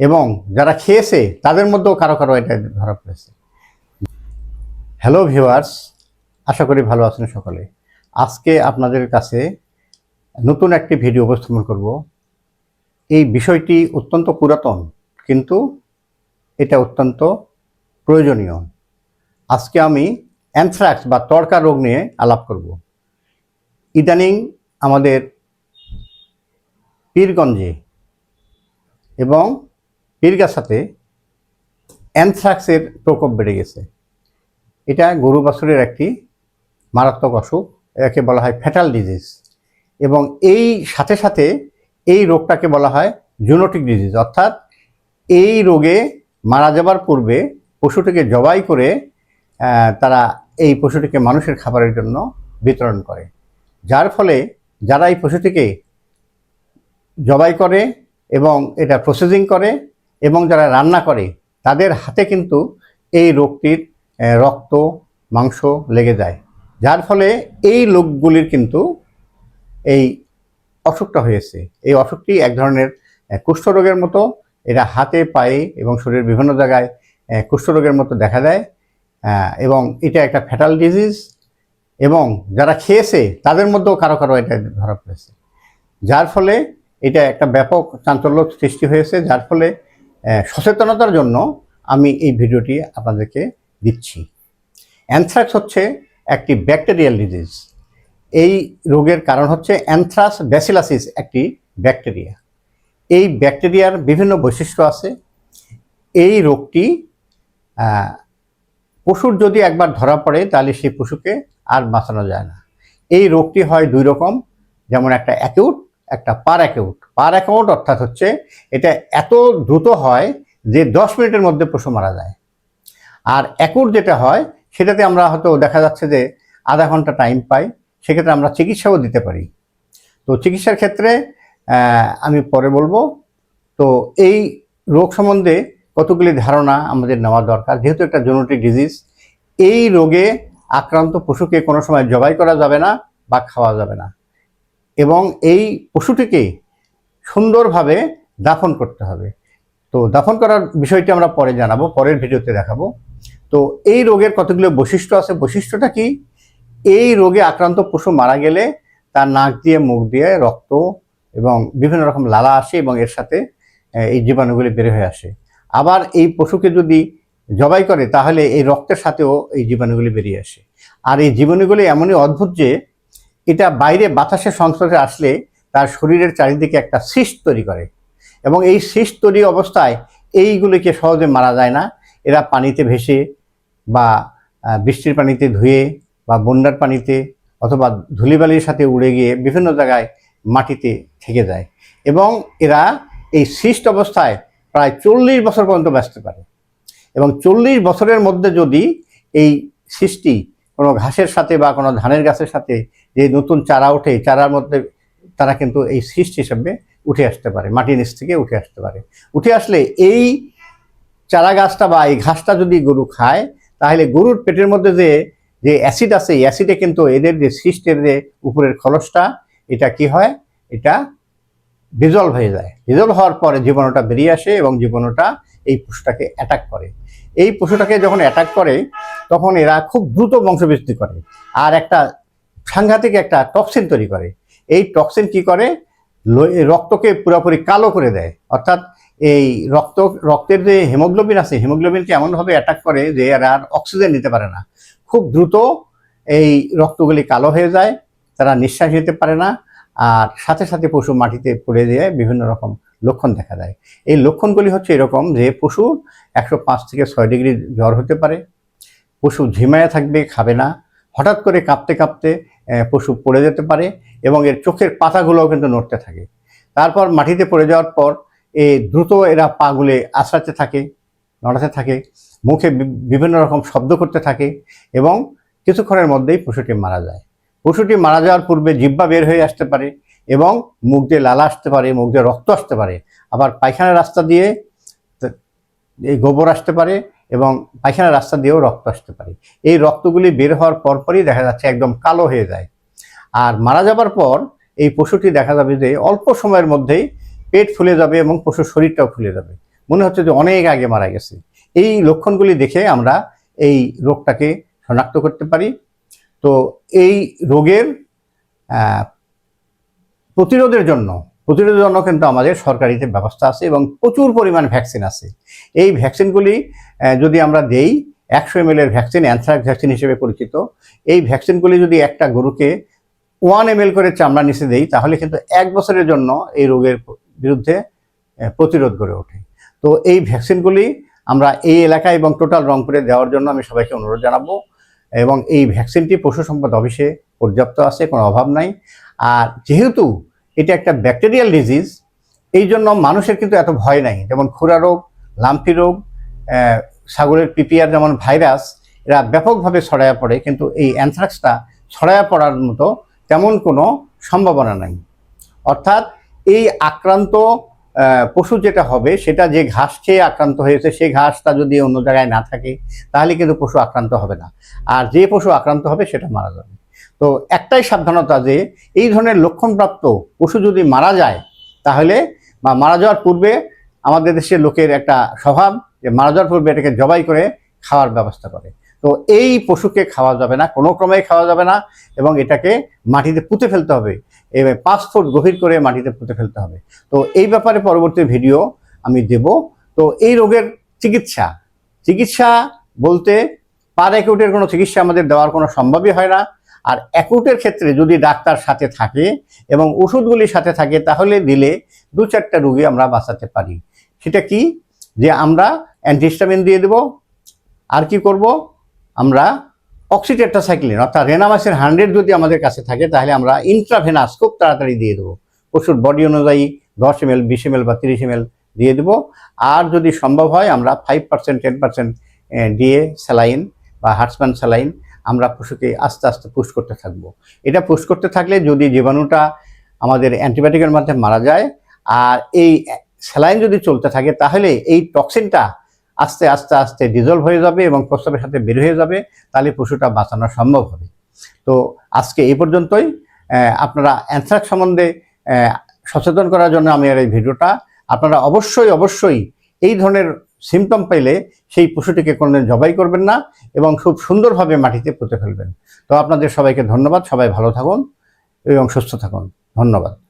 এবং যারা খেয়েছে, তাদের মধ্যেও কারও কারও এটা ধরা পড়েছে। হ্যালো ভিউয়ার্স আশা করি ভালো আছেন সকলে। আজকে আপনাদের কাছে নতুন একটি ভিডিও উপস্থাপন করব। এই বিষয়টি অত্যন্ত পুরাতন, কিন্তু এটা অত্যন্ত প্রয়োজনীয়। আজকে আমি অ্যানথ্রাক্স বা তড়কা রোগ নিয়ে আলাপ করব। ইদানিং আমাদের পীরগঞ্জে এবং পীরগাছাতে অ্যানথ্রাক্সের প্রকোপ বেড়ে গেছে। এটা গরু বাছুরের একটি মারাত্মক অসুখ, একে বলা হয় ফ্যাটাল ডিজিজ এবং এই সাথে সাথে এই রোগটাকে বলা হয় জুনোটিক ডিজিজ। অর্থাৎ এই রোগে মারা যাবার পূর্বে পশুটিকে জবাই করে তারা এই পশুটিকে মানুষের খাবারের জন্য বিতরণ করে। যার ফলে যারা এই পশুটিকে জবাই করে এবং এটা প্রসেসিং করে এবং যারা রান্না করে, তাদের হাতে কিন্তু এই রোগটির রক্ত, মাংস লেগে যায়। যার ফলে এই লোকগুলির কিন্তু এই অসুখটা হয়েছে। এই অসুখটি এক ধরনের কুষ্ঠরোগের মতো, এটা হাতে, পায়ে এবং শরীরের বিভিন্ন জায়গায় কুষ্ঠরোগের মতো দেখা দেয়। এবং এটা একটা ফ্যাটাল ডিজিজ এবং যারা খেয়েছে, তাদের মধ্যেও কারও কারও এটা ধরা পড়েছে। যার ফলে এটা একটা ব্যাপক চাঞ্চল্য সৃষ্টি হয়েছে, যার ফলে সচেতনতার জন্য আমি এই ভিডিওটি আপনাদেরকে দিচ্ছি। অ্যানথ্রাক্স হচ্ছে একটি ব্যাকটেরিয়াল ডিজিজ এই রোগের কারণ হচ্ছে অ্যানথ্রাস ব্যাসিলাসিস একটি ব্যাকটেরিয়া এই ব্যাকটেরিয়ার বিভিন্ন বৈশিষ্ট্য আছে। এই রোগটি পশুর যদি একবার ধরা পড়ে তাহলে সেই পশুকে আর বাঁচানো যায় না। এই রোগটি হয় দুই রকম। যেমন একটা অ্যাকিউট একটা পার অ্যাকিউট পার অ্যাকাউন্ট অর্থাৎ হচ্ছে এটা এত দ্রুত হয় যে দশ মিনিটের মধ্যে পশু মারা যায়। আর অ্যাকুট যেটা হয়, সেটাতে আমরা হয়তো দেখা যাচ্ছে যে আধা ঘণ্টা টাইম পাই, সেক্ষেত্রে আমরা চিকিৎসাও দিতে পারি। তো চিকিৎসার ক্ষেত্রে আমি পরে বলব, তো এই রোগ সম্বন্ধে কতগুলি ধারণা আমাদের নেওয়া দরকার, যেহেতু একটা জেনেটিক ডিজিজ এই রোগে আক্রান্ত পশুকে কোনো সময় জবাই করা যাবে না বা খাওয়া যাবে না। এবং এই পশুটিকে সুন্দরভাবে দাফন করতে হবে। তো দাফন করার বিষয়টি আমরা পরে জানাব, পরের ভিডিওতে দেখাবো। তো এই রোগের কতগুলো বৈশিষ্ট্য আছে? বৈশিষ্ট্যটা কি? এই রোগে আক্রান্ত পশু মারা গেলে তার নাক দিয়ে, মুখ দিয়ে রক্ত এবং বিভিন্ন রকম লালা আসে এবং এর সাথে এই জীবাণুগুলি বের হয়ে আসে। আবার এই পশুকে যদি জবাই করে, তাহলে এই রক্তের সাথেও এই জীবাণুগুলি বেরিয়ে আসে। আর এই জীবাণুগুলি এমনই অদ্ভুত যে এটা বাইরে বাতাসের সংস্পর্শে আসলে তার শরীরের চারিদিকে একটা সিস্ট তৈরি করে। এবং এই সিস্ট তৈরি অবস্থায় এইগুলিকে সহজে মারা যায় না। এরা পানিতে ভেসে বা বৃষ্টির পানিতে ধুয়ে বা বন্যার পানিতে অথবা ধুলিবালির সাথে উড়ে গিয়ে বিভিন্ন জায়গায় মাটিতে থেকে যায়। এবং এরা এই সিস্ট অবস্থায় প্রায় চল্লিশ বছর পর্যন্ত বাঁচতে পারে এবং চল্লিশ বছরের মধ্যে যদি এই সৃষ্টি কোনো ঘাসের সাথে বা কোনো ধানের গাছের সাথে যে নতুন চারা ওঠে চারার মধ্যে তারা কিন্তু এই সৃষ্টি হিসাবে উঠে আসতে পারে, মাটির নিচ থেকে উঠে আসতে পারে। উঠে আসলে এই চারা গাছটা বা এই ঘাসটা যদি গরু খায়, তাহলে গরুর পেটের মধ্যে যে যে অ্যাসিড আছে, এই অ্যাসিডে কিন্তু এদের যে সিস্টের যে উপরের খলসটা এটা কি হয়? এটা ডিজলভ হয়ে যায়। ডিজলভ হওয়ার পরে জীবাণুটা বেরিয়ে আসে এবং জীবাণুটা এই পশুটাকে অ্যাটাক করে। এই পশুটাকে যখন অ্যাটাক করে, তখন এরা খুব দ্রুত বংশবৃদ্ধি করে। আর একটা সাংঘাতিক একটা টক্সিন তৈরি করে। এই টক্সিন কি করে? রক্তকে পুরোপুরি কালো করে দেয়। অর্থাৎ এই রক্ত, রক্তের যে হিমোগ্লোবিন আছে হিমোগ্লোবিনকে এমনভাবে অ্যাটাক করে যে এরা আর অক্সিজেন নিতে পারে না। খুব দ্রুত এই রক্তগুলি কালো হয়ে যায়, তারা নিঃশ্বাস নিতে পারে না, আর সাথে সাথে পশু মাটিতে পড়ে দিয়ে বিভিন্ন রকম লক্ষণ দেখা দেয়। এই লক্ষণগুলি হচ্ছে এরকম যে পশু একশো পাঁচ থেকে ছয় ডিগ্রি জ্বর হতে পারে, পশু ঝিমায়া থাকবে, খাবে না, হঠাৎ করে কাঁপতে কাঁপতে পশু পড়ে যেতে পারে এবং এর চোখের পাতাগুলোও কিন্তু নড়তে থাকে। তারপর মাটিতে পড়ে যাওয়ার পর এ দ্রুত এরা পাগুলে আছড়াতে থাকে, নড়াতে থাকে, মুখে বিভিন্ন রকম শব্দ করতে থাকে এবং কিছুক্ষণের মধ্যেই পশুটি মারা যায়। পশুটি মারা যাওয়ার পূর্বে জিব্বা বের হয়ে আসতে পারে এবং মুখ দিয়ে লালা আসতে পারে, মুখ দিয়ে রক্ত আসতে পারে। আবার পায়খানার রাস্তা দিয়ে এই গোবর আসতে পারে এবং পায়খানার রাস্তা দিয়েও রক্ত আসতে পারে। এই রক্তগুলি বের হওয়ার পরপরই দেখা যাচ্ছে একদম কালো হয়ে যায়। আর মারা যাবার পর এই পশুটি দেখা যাবে যে অল্প সময়ের মধ্যেই পেট ফুলে যাবে এবং পশুর শরীরটাও ফুলে যাবে। মনে হচ্ছে যে অনেক আগে মারা গেছে। এই লক্ষণগুলি দেখে আমরা এই রোগটাকে শনাক্ত করতে পারি। তো এই রোগের প্রতিরোধের জন্য প্রতিরোধের জন্য কিন্তু আমাদের সরকারিতে ব্যবস্থা আছে এবং প্রচুর পরিমাণ ভ্যাকসিন আছে। এই ভ্যাকসিনগুলি যদি আমরা দেই, একশো এম এর ভ্যাকসিন অ্যানথ্রাক্স ভ্যাকসিন হিসেবে পরিচিত, এই ভ্যাকসিনগুলি যদি একটা গরুকে ওয়ান এম করে চামড়া নিচে দেই, তাহলে কিন্তু এক বছরের জন্য এই রোগের বিরুদ্ধে প্রতিরোধ গড়ে ওঠে। তো এই ভ্যাকসিনগুলি আমরা এই এলাকায় এবং টোটাল রংপুরে দেওয়ার জন্য আমি সবাইকে অনুরোধ জানাব এবং এই ভ্যাকসিনটি পশু সম্পদ অফিসে পর্যাপ্ত আছে, কোনো অভাব নাই। আর যেহেতু এটা একটা ব্যাকটেরিয়াল ডিজিজ এই জন্য মানুষের কিন্তু এত ভয় নাই। যেমন খুরা রোগ, লাম্পি রোগ সাগরের পিপিআর যেমন ভাইরাস, এরা ব্যাপকভাবে ছড়ায়া পড়ে, কিন্তু এই অ্যানথ্রাক্সটা ছড়ায়া পড়ার মতো তেমন কোনো সম্ভাবনা নাই। অর্থাৎ এই আক্রান্ত পশু যেটা হবে, সেটা যে ঘাস খেয়ে আক্রান্ত হয়েছে সেই ঘাসটা যদি অন্য জায়গায় না থাকে, তাহলে কিন্তু পশু আক্রান্ত হবে না। আর যে পশু আক্রান্ত হবে, সেটা মারা যাবে। তো একটাই সাবধানতা যে এই ধরনের লক্ষণপ্রাপ্ত পশু যদি মারা যায়, তাহলে বা মারা যাওয়ার পূর্বে আমাদের দেশের লোকের একটা স্বভাব যে মারা যাওয়ার পূর্বে এটাকে জবাই করে খাওয়ার ব্যবস্থা করে। তো এই পশুকে খাওয়া যাবে না, কোনো ক্রমেই খাওয়া যাবে না এবং এটাকে মাটিতে পুঁতে ফেলতে হবে। এবার পাঁচ ফুট গভীর করে মাটিতে পুঁতে ফেলতে হবে। তো এই ব্যাপারে পরবর্তী ভিডিও আমি দেব। তো এই রোগের চিকিৎসা চিকিৎসা বলতে পার অ্যাকিউটের কোনো চিকিৎসা আমাদের দেওয়ার কোনো সম্ভবই হয় না। আর অ্যাকিউটের ক্ষেত্রে যদি ডাক্তার সাথে থাকে এবং ওষুধগুলি সাথে থাকে, তাহলে দিলে দু চারটা রোগী আমরা বাঁচাতে পারি। সেটা কি? যে আমরা অ্যান্টিস্টামিন দিয়ে দেব। আর কি করব? আমরা অক্সিটেট্রাসাইক্লিন অর্থাৎ রেনামাসের হান্ড্রেড যদি আমাদের কাছে থাকে, তাহলে আমরা ইন্ট্রাভেনাস খুব তাড়াতাড়ি দিয়ে দেবো। পশুর বডি অনুযায়ী দশ এম এল বিশ এম এল বা তিরিশ এম এল দিয়ে দেবো। আর যদি সম্ভব হয়, আমরা ফাইভ পার্সেন্ট টেন পার্সেন্ট দিয়ে স্যালাইন বা হার্টসম্যান স্যালাইন আমরা পশুকে আস্তে আস্তে পুশ করতে থাকব। এটা পুশ করতে থাকলে যদি জীবাণুটা আমাদের অ্যান্টিবায়োটিকের মাধ্যমে মারা যায় আর এই স্যালাইন যদি চলতে থাকে, তাহলে এই টক্সিনটা আস্তে আস্তে আস্তে ডিজলভ হয়ে যাবে এবং প্রস্তাবের সাথে বের হয়ে যাবে, তাহলে পশুটা বাঁচানো সম্ভব হবে। তো আজকে এই পর্যন্তই। আপনারা অ্যানথ্রাক্স সম্বন্ধে সচেতন করার জন্য আমি আর এই ভিডিওটা। আপনারা অবশ্যই অবশ্যই এই ধরনের সিমটম পাইলে সেই পশুটিকে কোনোদিন জবাই করবেন না এবং খুব সুন্দরভাবে মাটিতে পুঁতে ফেলবেন। তো আপনাদের সবাইকে ধন্যবাদ। সবাই ভালো থাকুন এবং সুস্থ থাকুন। ধন্যবাদ।